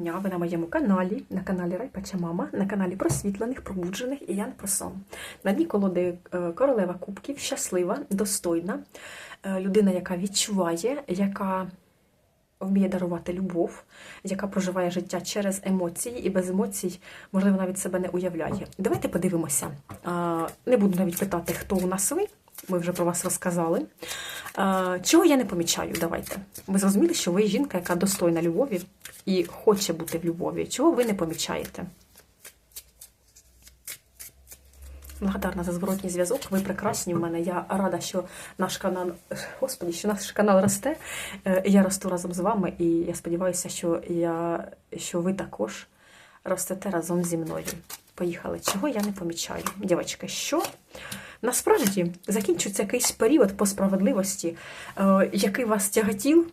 дня! Ви на моєму каналі, на каналі Райпача Мама, на каналі просвітлених, пробуджених і Ян Просон. На дні колоди е, королева кубків, щаслива, достойна, е, людина, яка відчуває, яка вміє дарувати любов, яка проживає життя через емоції і без емоцій, можливо, навіть себе не уявляє. Давайте подивимося. Не буду навіть питати, хто у нас ви. Ми вже про вас розказали. Чого я не помічаю? Давайте. Ви зрозуміли, що ви жінка, яка достойна любові і хоче бути в любові. Чого ви не помічаєте? Благодарна за зворотній зв'язок. Ви прекрасні в мене. Я рада, що наш канал, господі, що наш канал росте. Е, Я росту разом з вами, і я сподіваюся, що я що ви також ростете разом зі мною. Поїхали. Чого я не помічаю? Дівчатки, що насправді закінчується якийсь період по справедливості, е, який вас тяготів,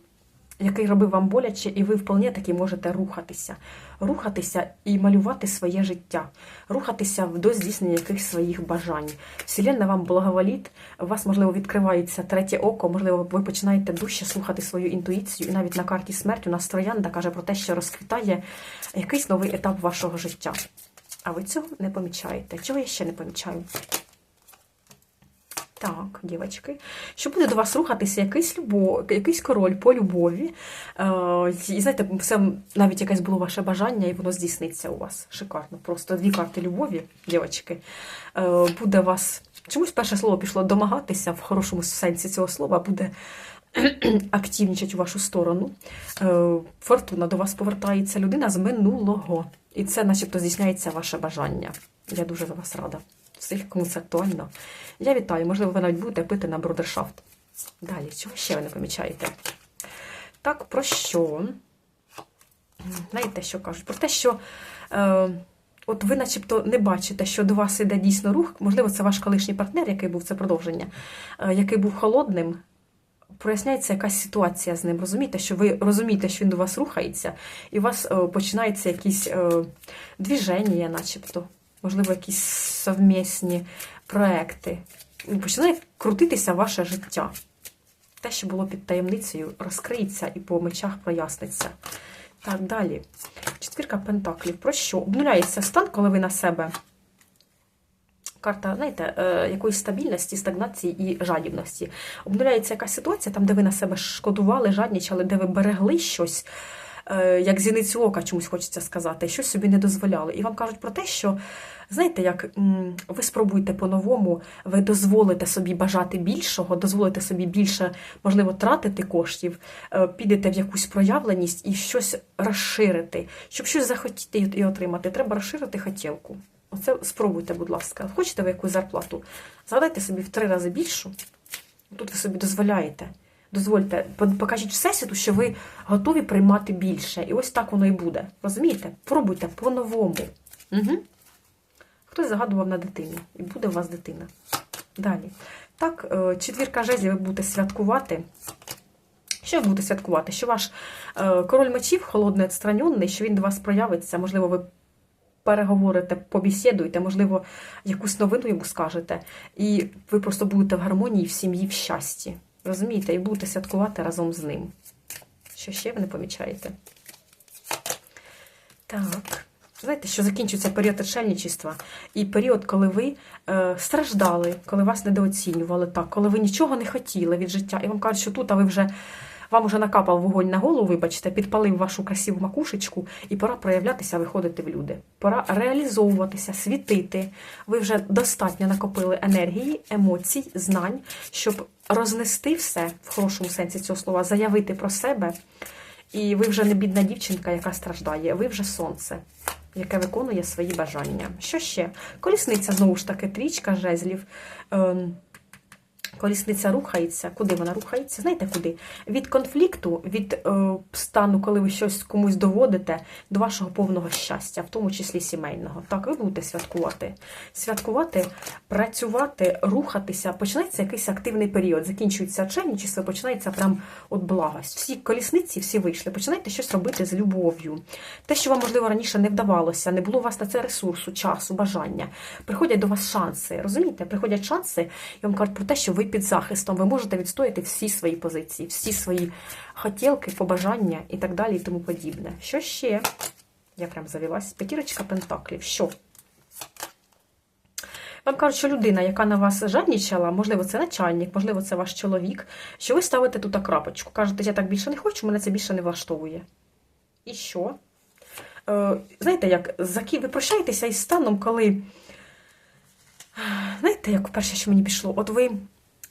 який робив вам боляче, і ви вполне таки можете рухатися. Рухатися і малювати своє життя, рухатися до здійснення якихось своїх бажань. Вселенна вам благоволіт, у вас, можливо, відкривається третє око, можливо, ви починаєте дужче слухати свою інтуїцію, і навіть на карті смерті у нас троянда каже про те, що розквітає якийсь новий етап вашого життя. А ви цього не помічаєте. Чого я ще не помічаю? Так, дівчатки, що буде до вас рухатися якийсь любов, якийсь король по любові. Е, і знаєте, все навіть якесь було ваше бажання, і воно здійсниться у вас. Шикарно. Просто дві карти любові, дівчатки. Е, буде вас. Чомусь перше слово пішло домагатися в хорошому сенсі цього слова, буде активнічати у вашу сторону. Е, фортуна до вас повертається людина з минулого. І це, начебто, здійсняється ваше бажання. Я дуже за вас рада. Всіх, кому це актуально. Я вітаю, можливо, ви навіть будете пити на брудершафт. Далі, чого ще ви не помічаєте? Так, про що? Знаєте, що кажуть? Про те, що е, от ви начебто не бачите, що до вас іде дійсно рух. Можливо, це ваш колишній партнер, який був це продовження, е, який був холодним. Проясняється якась ситуація з ним. Розумієте, що ви розумієте, що він до вас рухається, і у вас е, починається якісь е, двіження, начебто можливо, якісь совмісні проекти. Починає крутитися ваше життя. Те, що було під таємницею, розкриється і по мечах проясниться. Так, далі. Четвірка пентаклів. Про що? Обнуляється стан, коли ви на себе. Карта, знаєте, е, якоїсь стабільності, стагнації і жадібності. Обнуляється якась ситуація, там, де ви на себе шкодували, жаднічали, де ви берегли щось. Е, як зіницю ока чомусь хочеться сказати, щось собі не дозволяли. І вам кажуть про те, що, знаєте, як ви спробуєте по-новому, ви дозволите собі бажати більшого, дозволите собі більше, можливо, тратити коштів, е, підете в якусь проявленість і щось розширити. Щоб щось захотіти і отримати, треба розширити хотілку. Оце спробуйте, будь ласка. Хочете ви якусь зарплату? Згадайте собі в три рази більшу. Тут ви собі дозволяєте. Дозвольте, покажіть всесвіту, що ви готові приймати більше. І ось так воно і буде. Розумієте? Пробуйте по-новому. Угу. Хтось загадував на дитині, і буде у вас дитина. Далі. Так, е, четвірка жезлів ви будете святкувати. Що ви будете святкувати? Що ваш е, король мечів, холодний, відстранений, що він до вас проявиться, можливо, ви переговорите, побесідуєте, можливо, якусь новину йому скажете, і ви просто будете в гармонії в сім'ї, в щасті. Розумієте, і будете святкувати разом з ним. Що ще ви не помічаєте? Так. Знаєте, що закінчується період отшельничества і період, коли ви е, страждали, коли вас недооцінювали так, коли ви нічого не хотіли від життя, і вам кажуть, що тут а ви вже вам вже накапав вогонь на голову, вибачте, підпалив вашу красиву макушечку, і пора проявлятися, виходити в люди. Пора реалізовуватися, світити. Ви вже достатньо накопили енергії, емоцій, знань, щоб рознести все в хорошому сенсі цього слова, заявити про себе. І ви вже не бідна дівчинка, яка страждає, ви вже сонце, яке виконує свої бажання. Що ще? Колісниця, знову ж таки, трічка жезлів. Колісниця рухається. Куди вона рухається? Знаєте куди? Від конфлікту, від е, стану, коли ви щось комусь доводите, до вашого повного щастя, в тому числі сімейного. Так, ви будете святкувати. Святкувати, працювати, рухатися. Починається якийсь активний період. Закінчується чайничество, починається прям от благость. Всі колісниці, всі вийшли. Починайте щось робити з любов'ю. Те, що вам, можливо, раніше не вдавалося, не було у вас на це ресурсу, часу, бажання. Приходять до вас шанси. Розумієте? Приходять шанси, і вам кажуть про те, що ви під захистом, ви можете відстояти всі свої позиції, всі свої хотілки, побажання і так далі, і тому подібне. Що ще? Я прям завелась. П'ятірочка пентаклів. Що? Вам кажуть, що людина, яка на вас жаднічала, можливо, це начальник, можливо, це ваш чоловік, що ви ставите тут крапочку. Кажете, я так більше не хочу, мене це більше не влаштовує. І що? Е, знаєте, як ви прощаєтеся із станом, коли. Знаєте, як перше, що мені пішло? От ви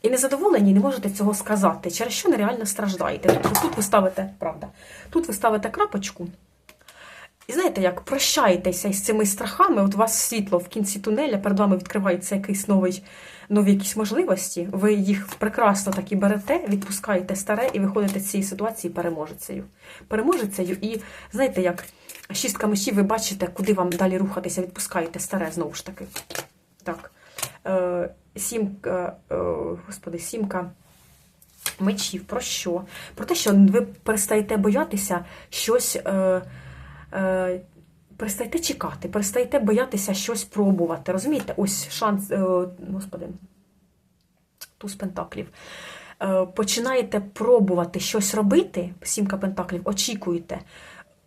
і незадоволені, і не можете цього сказати, через що нереально страждаєте. Тут, тут ви ставите, правда, тут ви ставите крапочку. І знаєте, як прощаєтеся із цими страхами, от у вас світло в кінці тунеля, перед вами відкривається якийсь новий, нові якісь можливості, ви їх прекрасно так і берете, відпускаєте старе і виходите з цієї ситуації переможецею. Переможецею, і знаєте, як шістка мечів, ви бачите, куди вам далі рухатися, відпускаєте старе знову ж таки. Так. Сімка, е, господи, сімка мечів. Про що? Про те, що ви перестаєте боятися щось. Е, е, перестаєте чекати, перестаєте боятися щось пробувати. Розумієте? Ось шанс, е, господи, туз пентаклів. Е, починаєте пробувати щось робити, сімка пентаклів, очікуєте.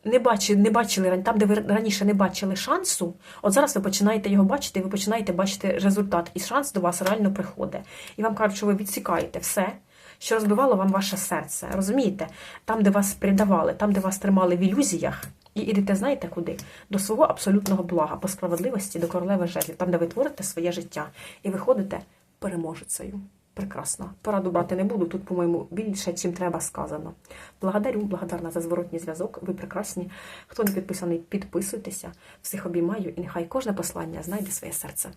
Не бачили, не бачили там, де ви раніше не бачили шансу, от зараз ви починаєте його бачити, і ви починаєте бачити результат, і шанс до вас реально приходить. І вам кажуть, що ви відсікаєте все, що розбивало вам ваше серце. Розумієте? Там, де вас придавали, там, де вас тримали в ілюзіях, і ідете, знаєте куди? До свого абсолютного блага, по справедливості, до королеви жезлів, там, де ви творите своє життя, і виходите переможецею. Прекрасно. Пораду брати не буду. Тут, по-моєму, більше, чим треба сказано. Благодарю, благодарна за зворотній зв'язок. Ви прекрасні. Хто не підписаний, підписуйтеся. Всіх обіймаю, і нехай кожне послання знайде своє серце.